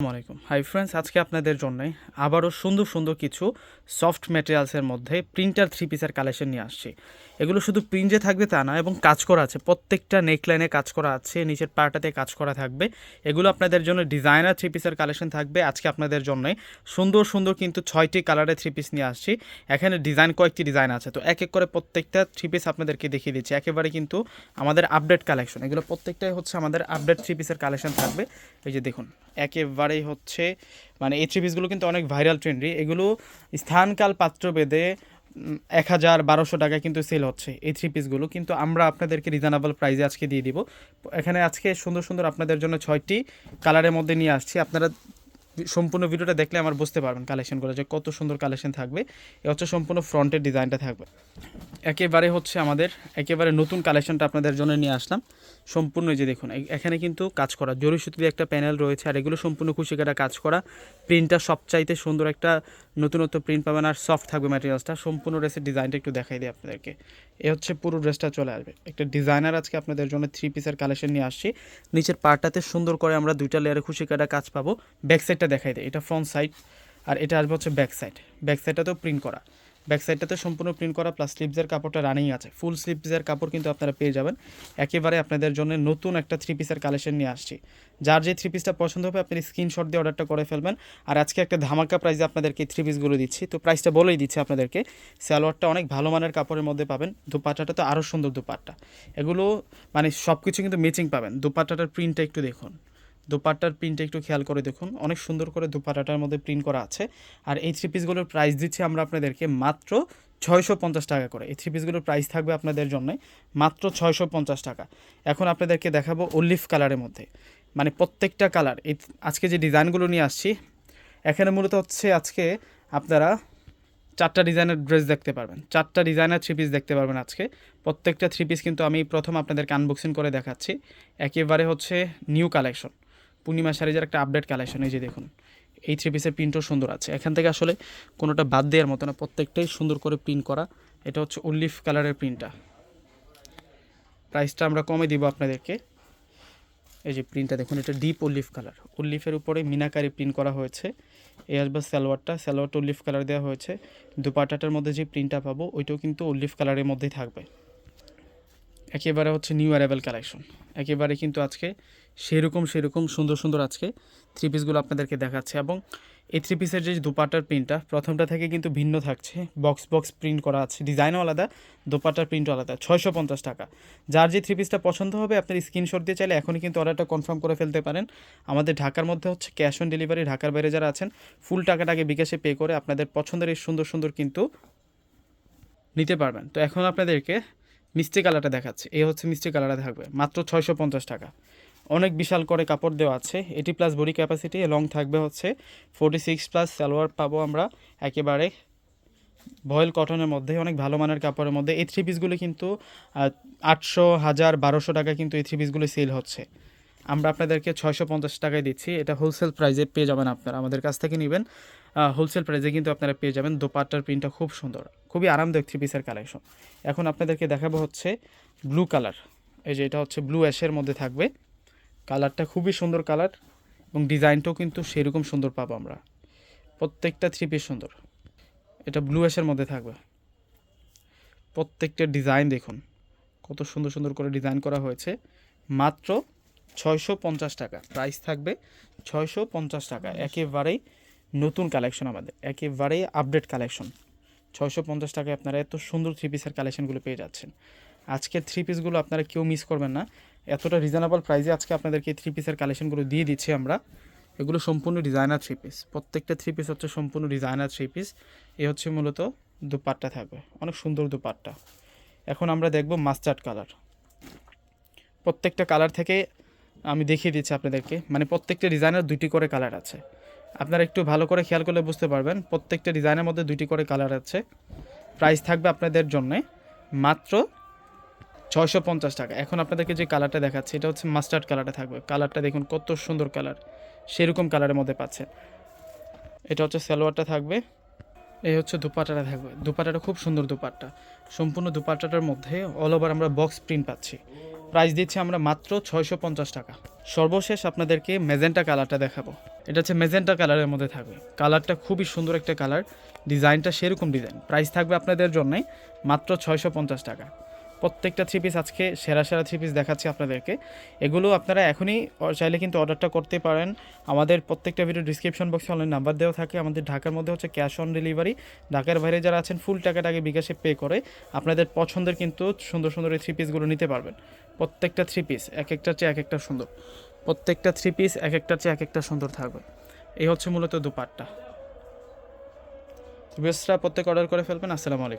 আসসালামু আলাইকুম। Hi friends আজকে আপনাদের জন্য আবারও সুন্দর সুন্দর কিছু সফট ম্যাটেরিয়ালসের মধ্যে প্রিন্টার থ্রি পিসের কালেকশন নিয়ে আসছি। এগুলো শুধু প্রিন্টে থাকবে তা না, এবং কাজ করা আছে। প্রত্যেকটা নেকলাইনে কাজ করা আছে, নিচের পাটাতে কাজ করা থাকবে। এগুলো আপনাদের জন্য ডিজাইনার থ্রি পিসের কালেকশন থাকবে। আজকে আপনাদের জন্য সুন্দর সুন্দর কিন্তু ছয়টি কালারের থ্রি পিস নিয়ে আসছি। এখানে ডিজাইন কয়েকটি ডিজাইন আছে। তো এক এক করে প্রত্যেকটা থ্রি পিস আপনাদেরকে দেখিয়ে দিচ্ছি। একেবারে কিন্তু আমাদের আপডেট কালেকশন এগুলো প্রত্যেকটাই হচ্ছে আমাদের আপডেট থ্রি পিসের কালেকশন থাকবে। এই যে দেখুন একেবারেই হচ্ছে। মানে এই থ্রি পিসগুলো কিন্তু অনেক ভাইরাল ট্রেন্ডি এগুলো স্থানকাল পাত্র বেঁধে এক হাজার বারোশো টাকা কিন্তু সেল হচ্ছে এই থ্রি পিসগুলো কিন্তু আমরা আপনাদেরকে রিজনেবল প্রাইজে আজকে দিয়ে দিব। এখানে আজকে সুন্দর সুন্দর আপনাদের জন্য ছয়টি কালারের মধ্যে নিয়ে আসছি। আপনারা সম্পূর্ণ ভিডিওটা দেখলে আমার বুঝতে পারবেন কালেকশনগুলো যে কত সুন্দর কালেকশন থাকবে। এ হচ্ছে সম্পূর্ণ ফ্রন্টের ডিজাইনটা থাকবে। একেবারে হচ্ছে আমাদের, একেবারে নতুন কালেকশনটা আপনাদের জন্য নিয়ে আসলাম। সম্পূর্ণ যে দেখুন এখানে কিন্তু কাজ করা জরি সুতি একটা প্যানেল রয়েছে আর এগুলো সম্পূর্ণ খুশি কাটা কাজ করা। প্রিন্টটা সবচাইতে সুন্দর একটা নতুনত্ব প্রিন্ট পাবেন আর সফট থাকবে ম্যাটেরিয়ালসটা সম্পূর্ণ ড্রেসের ডিজাইনটা একটু দেখাই দিই আপনাদেরকে। এ হচ্ছে পুরো ড্রেসটা চলে আসবে। একটা ডিজাইনার আজকে আপনাদের জন্য থ্রি পিসের কালেকশন নিয়ে আসছি। নিচের পার্টটাতে সুন্দর করে আমরা দুইটা লেয়ারে খুশি কাটা কাজ পাবো। ব্যাক সাইডটা দেখাই দিই এটা ফ্রন্ট সাইড আর এটা আসবে হচ্ছে ব্যাক সাইড ব্যাক সাইডটাতেও প্রিন্ট করা। ব্যাক সাইডটাতে সম্পূর্ণ প্রিন্ট করা প্লাস স্লিপসের কাপড়টা রানিং আছে। ফুল স্লিপসের কাপড় কিন্তু আপনারা পেয়ে যাবেন। একেবারে আপনাদের জন্য নতুন একটা থ্রি পিসের কালেকশন নিয়ে আসছি। যার যে থ্রি পিসটা পছন্দ হবে, আপনি স্ক্রিনশট দিয়ে অর্ডারটা করে ফেলবেন। আর আজকে একটা ধামাকা প্রাইসে আপনাদেরকে থ্রি পিসগুলো দিচ্ছি। তো প্রাইসটা বলেই দিচ্ছি আপনাদেরকে। সালোয়ারটা অনেক ভালো মানের কাপড়ের মধ্যে পাবেন। দুপাট্টাটা তো আরও সুন্দর দুপাট্টা। এগুলো মানে সব কিছু কিন্তু ম্যাচিং পাবেন। দুপাট্টাটার প্রিন্টটা একটু দেখুন। দুপাট্টার প্রিন্টটা একটু খেয়াল করে দেখুন। অনেক সুন্দর করে দুপাট্টাটার মধ্যে প্রিন্ট করা আছে। আর এই থ্রি পিসগুলোর প্রাইস দিচ্ছি আমরা আপনাদেরকে মাত্র ছয়শো পঞ্চাশ টাকা করে। এই থ্রি পিসগুলোর প্রাইস থাকবে আপনাদের জন্য মাত্র ছয়শো পঞ্চাশ টাকা। এখন আপনাদেরকে দেখাবো অলিভ কালারের মধ্যে। মানে প্রত্যেকটা কালার এই আজকে যে ডিজাইনগুলো নিয়ে আসছি, এখানে মূলত হচ্ছে আজকে আপনারা চারটা ডিজাইনের ড্রেস দেখতে পারবেন। চারটা ডিজাইনার থ্রি পিস দেখতে পারবেন আজকে। প্রত্যেকটা থ্রি পিস কিন্তু আমি প্রথম আপনাদেরকে আনবক্সিং করে দেখাচ্ছি। একেবারে হচ্ছে নিউ কালেকশন পূর্ণিমা শাড়িজের একটা আপডেট কালেকশন এই যে দেখুন। এই থ্রি পিসের প্রিন্টও সুন্দর আছে। এখান থেকে আসলে কোনোটা বাদ দেওয়ার মতো না, প্রত্যেকটাই সুন্দর করে প্রিন্ট করা। এটা হচ্ছে উল্লিফ কালারের প্রিন্টটা প্রাইসটা আমরা কমে দিব আপনাদেরকে। এই যে প্রিন্টটা দেখুন, এটা ডিপ উল্লিফ কালার উল্লিফের উপরে মিনাকারি প্রিন্ট করা হয়েছে। এই আসবে সালোয়ারটা। সালোয়ারটা উল্লিফ কালার দেওয়া হয়েছে। দুপাটাটার মধ্যে যে প্রিন্টটা পাবো, ওইটাও কিন্তু উল্লিফ কালারের মধ্যেই থাকবে। একেবারে হচ্ছে নিউ অ্যারাইভেল কালেকশন একেবারে কিন্তু আজকে সেরকম সেরকম, সুন্দর সুন্দর আজকে থ্রি পিসগুলো আপনাদেরকে দেখাচ্ছে এবং এই থ্রি পিসের যে দুপাটার প্রিন্টটা প্রথমটা থেকে কিন্তু ভিন্ন থাকছে। বক্স বক্স প্রিন্ট করা আছে। ডিজাইনও আলাদা, দুপাটার প্রিন্টও আলাদা। ছয়শো পঞ্চাশ টাকা। যার যে থ্রি পিসটা পছন্দ হবে, আপনার স্ক্রিনশট দিয়ে চাইলে এখনই কিন্তু অর্ডারটা কনফার্ম করে ফেলতে পারেন। আমাদের ঢাকার মধ্যে হচ্ছে ক্যাশ অন ডেলিভারি ঢাকার বাইরে যারা আছেন ফুল টাকাটাকে বিকাশে পে করে আপনাদের পছন্দের এই সুন্দর সুন্দর কিন্তু নিতে পারবেন। তো এখন আপনাদেরকে মিষ্টি কালারটা দেখাচ্ছে। এই হচ্ছে মিষ্টি কালারটা থাকবে। মাত্র ছয়শো পঞ্চাশ টাকা। অনেক বিশাল করে কাপড় দেওয়া আছে। এটি প্লাস বডি ক্যাপাসিটি লং থাকবে হচ্ছে ফোর্টি সিক্স প্লাস সালোয়ার পাবো আমরা একেবারে। ভয়েল কটনের মধ্যে, অনেক ভালো মানের কাপড়ের মধ্যে। এই থ্রি পিসগুলো কিন্তু আটশো, হাজার, বারোশো টাকা কিন্তু এই থ্রি পিসগুলো সেল হচ্ছে। আমরা আপনাদেরকে ছয়শো পঞ্চাশ টাকায় দিচ্ছি। এটা হোলসেল প্রাইসে পেয়ে যাবেন আপনারা। আমাদের কাছ থেকে নেবেন। হোলসেল প্রাইসে কিন্তু আপনারা পেয়ে যাবেন। দোপাট্টার প্রিন্টটা খুব সুন্দর। খুবই আরামদায়ক থ্রি পিসের কালেকশন এখন আপনাদেরকে দেখাবো হচ্ছে ব্লু কালার এই যে এটা হচ্ছে ব্লু অ্যাশের মধ্যে থাকবে। কালারটা খুবই সুন্দর কালার এবং ডিজাইনটাও কিন্তু সেরকম সুন্দর পাবো আমরা। প্রত্যেকটা থ্রি পিস সুন্দর। এটা ব্লু অ্যাশের মধ্যে থাকবে। প্রত্যেকটা ডিজাইন দেখুন। কত সুন্দর সুন্দর করে ডিজাইন করা হয়েছে। মাত্র ছয়শো পঞ্চাশ টাকা। প্রাইস থাকবে ছয়শো পঞ্চাশ টাকা। একেবারেই নতুন কালেকশন আমাদের। একেবারেই আপডেট কালেকশন ছয়শো পঞ্চাশ টাকায় আপনারা এত সুন্দর থ্রি পিসের কালেকশনগুলো পেয়ে যাচ্ছেন। আজকের থ্রি পিসগুলো আপনারা কেউ মিস করবেন না। এতটা রিজনেবল প্রাইসে আজকে আপনাদেরকে থ্রি পিসের কালেকশনগুলো দিয়ে দিচ্ছি আমরা। এগুলো সম্পূর্ণ ডিজাইনার থ্রি পিস প্রত্যেকটা থ্রি পিস হচ্ছে সম্পূর্ণ ডিজাইনার থ্রি পিস এ হচ্ছে মূলত দুপাট্টা থাকবে। অনেক সুন্দর দুপাট্টা। এখন আমরা দেখব মাস্টার্ড কালার প্রত্যেকটা কালার থেকে আমি দেখিয়ে দিচ্ছি আপনাদেরকে। মানে প্রত্যেকটা ডিজাইনের দুইটি করে কালার আছে। আপনারা একটু ভালো করে খেয়াল করলে বুঝতে পারবেন, প্রত্যেকটা ডিজাইনের মধ্যে দুইটি করে কালার আছে। প্রাইস থাকবে আপনাদের জন্য মাত্র ছয়শো পঞ্চাশ টাকা। এখন আপনাদেরকে যে কালারটা দেখাচ্ছে, এটা হচ্ছে মাস্টার্ড কালারটা থাকবে। কালারটা দেখুন কত সুন্দর কালার সেরকম কালারের মধ্যে পাচ্ছেন এটা হচ্ছে সালোয়ারটা থাকবে। এই হচ্ছে দুপাটাটা থাকবে। দুপাটাটা খুব সুন্দর দুপাট্টা। সম্পূর্ণ দুপাট্টাটার মধ্যে অল ওভার আমরা বক্স প্রিন্ট পাচ্ছি। প্রাইস দিচ্ছি আমরা মাত্র ছয়শো পঞ্চাশ টাকা। সর্বশেষ আপনাদেরকে মেজেন্টা কালারটা দেখাবো। এটা হচ্ছে মেজেন্টা কালারের মধ্যে থাকবে। কালারটা খুবই সুন্দর একটা কালার। ডিজাইনটা সেরকম ডিজাইন। প্রাইস থাকবে আপনাদের জন্যে মাত্র ছয়শো পঞ্চাশ টাকা। প্রত্যেকটা থ্রি পিস আজকে সেরা সেরা থ্রি পিস দেখাচ্ছি আপনাদেরকে। এগুলো আপনারা এখনই চাইলে কিন্তু অর্ডারটা করতে পারেন। আমাদের প্রত্যেকটা ভিডিও ডিসক্রিপশন বক্সে অনলাইন নাম্বার দেওয়া থাকে। আমাদের ঢাকার মধ্যে হচ্ছে ক্যাশ অন ডেলিভারি ঢাকার বাইরে যারা আছেন ফুল টাকাটাকে বিকাশে পে করে আপনাদের পছন্দের কিন্তু সুন্দর সুন্দর এই থ্রি পিসগুলো নিতে পারবেন। প্রত্যেকটা থ্রি পিস এক একটার চেয়ে এক একটা সুন্দর। প্রত্যেকটা থ্রি পিস এক একটার চেয়ে এক একটা সুন্দর থাকবে। এই হচ্ছে মূলত দুপাটটা। বেসরা প্রত্যেক অর্ডার করে ফেলবেন। আসসালামু আলাইকুম।